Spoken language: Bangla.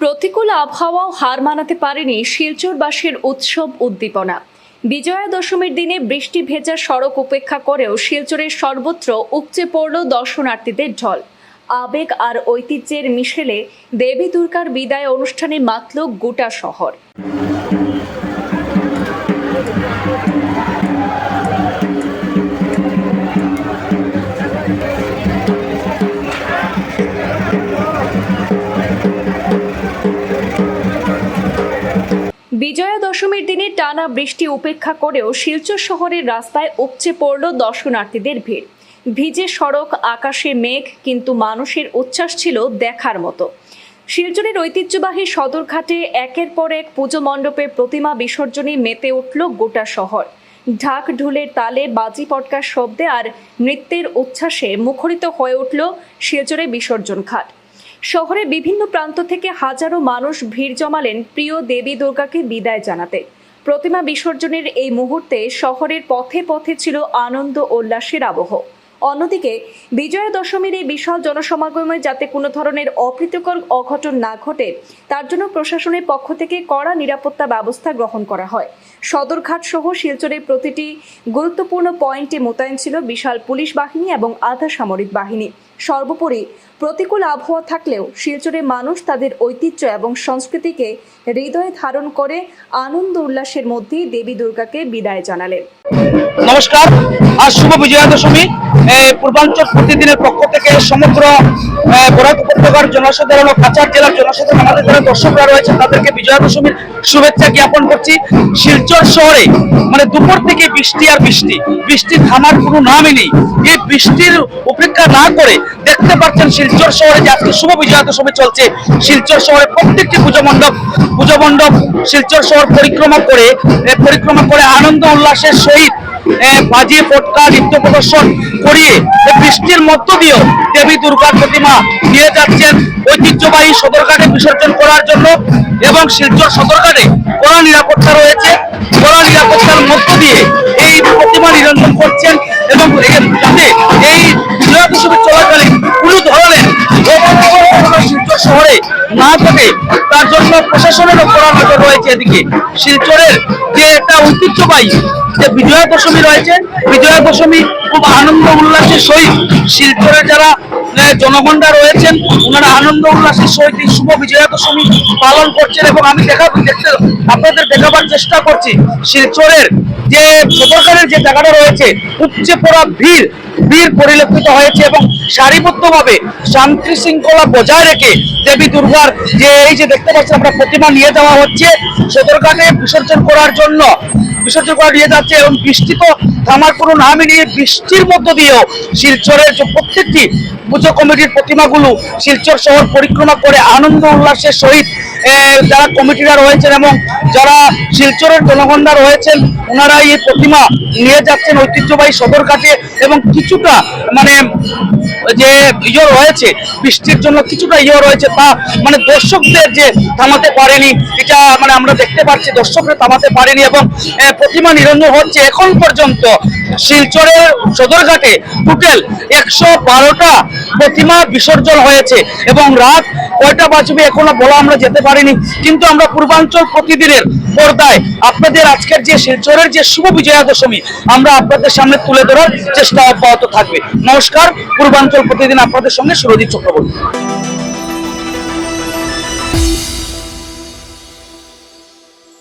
প্রতিকূল আবহাওয়াও হার মানাতে পারেনি শিলচরবাসীর উৎসব উদ্দীপনা। বিজয়া দশমীর দিনে বৃষ্টি ভেজা সড়ক উপেক্ষা করেও শিলচরের সর্বত্র উপচে পড়ল দর্শনার্থীদের ঢল। আবেগ আর ঐতিহ্যের মিশেলে দেবী দুর্গার বিদায় অনুষ্ঠানে মাতল গোটা শহর। বিজয়া দশমীর দিনে টানা বৃষ্টি উপেক্ষা করেও শিলচর শহরের রাস্তায় উপচে পড়ল দর্শনার্থীদের ভিড়। ভিজে সড়ক, আকাশে মেঘ, কিন্তু মানুষের উচ্ছ্বাস ছিল দেখার মতো। শিলচরের ঐতিহ্যবাহী সদরঘাটে একের পর এক পুজো মণ্ডপের প্রতিমা বিসর্জনে মেতে উঠল গোটা শহর। ঢাক ঢুলের তালে বাজি পটকার শব্দে আর নৃত্যের উচ্ছ্বাসে মুখরিত হয়ে উঠল শিলচরের বিসর্জন ঘাট। শহরের বিভিন্ন প্রান্ত থেকে হাজারো মানুষ ভিড় জমালেন প্রিয় দেবী দুর্গাকে বিদায় জানাতে। প্রতিমা বিসর্জনের এই মুহূর্তে শহরের পথে পথে ছিল আনন্দ উল্লাসের আবহ। অন্যদিকে, বিজয়া দশমীর এই বিশাল জনসমাগমে যাতে কোনো ধরনের অপ্রীতিকর অঘটন না ঘটে, তার জন্য প্রশাসনের পক্ষ থেকে কড়া নিরাপত্তা ব্যবস্থা গ্রহণ করা হয়। সদরঘাট সহ শিলচরের প্রতিটি গুরুত্বপূর্ণ পয়েন্টে মোতায়েন ছিল বিশাল পুলিশ বাহিনী এবং আধা সামরিক বাহিনী। সর্বোপরি প্রতিকূল আবহাওয়া থাকলেও শিলচরের মানুষ তাদের ঐতিহ্য এবং সংস্কৃতিকে হৃদয়ে ধারণ করে আনন্দ উল্লাসের মধ্যেই দেবী দুর্গাকে বিদায় জানালেন। নমস্কার। আজ শুভ বিজয়া দশমী পূর্বাঞ্চল প্রতিদিনের পক্ষ থেকে সমগ্র বরাক উপত্যকার জনসাধারণ ও জেলার জনসাধারণ, আমাদের যারা দর্শকরা রয়েছে তাদেরকে বিজয়া দশমীর শুভেচ্ছা জ্ঞাপন করছি। শিলচর শহরে মানে দুপুর থেকে বৃষ্টি আর বৃষ্টি। বৃষ্টি থামার কোনো নামই নেই। এই বৃষ্টির উপেক্ষা না করে দেখতে পাচ্ছেন শিলচর শহরে যে আজকে শুভ বিজয়া দশমী চলছে। শিলচর শহরে প্রত্যেকটি পুজো মণ্ডপ পুজো মণ্ডপ শিলচর শহর পরিক্রমা করে পরিক্রমা করে আনন্দ উল্লাসের সহিত বাজি ফটকা, নৃত্য প্রদর্শন করিয়ে বৃষ্টির মধ্য দিয়েও দেবী দুর্গার প্রতিমা নিয়ে যাচ্ছেন ঐতিহ্যবাহী সদরঘাটে বিসর্জন করার জন্য এবং শিলচর সদরঘাটে কড়া নিরাপত্তা রয়েছে। কড়া নিরাপত্তার মধ্য দিয়ে এই প্রতিমা নিরঞ্জন করছেন এবং যাতে না থাকে, তার জন্য প্রশাসনেরও কড়া নজর রয়েছে এদিকে। শিলচরের যে একটা ঐতিহ্যবাহী যে বিজয়া দশমী রয়েছে, বিজয়া দশমী খুব আনন্দ উল্লাসের সহিত শিলচরের যারা জনগণরা রয়েছেন, ওনারা আনন্দ, উল্লাসের সহিত শুভ বিজয়া দশমী পালন করছেন এবং আমি দেখা দেখতে আপনাদের দেখাবার চেষ্টা করছি। শিলচরের যে সদরকারের যে জায়গাটা রয়েছে, উপচে পড়া ভিড় ভিড় পরিলক্ষিত হয়েছে এবং সারিবদ্ধভাবে শান্তি শৃঙ্খলা বজায় রেখে দেবী দুর্গার যে এই যে দেখতে পাচ্ছেন আমরা প্রতিমা নিয়ে যাওয়া হচ্ছে। সদরঘাটে বিসর্জন করার জন্য, বিসর্জন করা নিয়ে যাচ্ছে এবং বৃষ্টি তো থামার কোনো নামই নিয়ে বৃষ্টির মধ্য দিয়েও শিলচরের যে প্রত্যেকটি পুজো কমিটির প্রতিমাগুলো শিলচর শহর পরিক্রমা করে আনন্দ উল্লাসের সহিত যারা কমিটিরা রয়েছেন এবং যারা শিলচরের জনগণরা রয়েছেন ওনারা এই প্রতিমা নিয়ে যাচ্ছেন ঐতিহ্যবাহী সদরঘাটে এবং কিছুটা মানে যে ইয়ে রয়েছে, বৃষ্টির জন্য কিছুটা ইয়ে রয়েছে তা মানে দর্শকদের যে থামাতে পারেনি, এটা মানে আমরা দেখতে পাচ্ছি, দর্শকরা থামাতে পারেনি এবং প্রতিমা নিরঞ্জন হচ্ছে। এখন পর্যন্ত শিলচরের সদরঘাটে টোটাল একশো বারোটা প্রতিমা বিসর্জন হয়েছে এবং রাত কয়টা বাজবে এখনও বলা আমরা যেতে পারিনি। কিন্তু আমরা পূর্বাঞ্চল প্রতিদিনের পর্দায় আপনাদের আজকের যে শিলচরের যে শুভ বিজয়া দশমী আমরা আপনাদের সামনে তুলে ধরার চেষ্টা অব্যাহত থাকবে। নমস্কার, পূর্বাঞ্চল প্রতিদিন আপনাদের সঙ্গে সুরজিৎ চক্রবর্তী।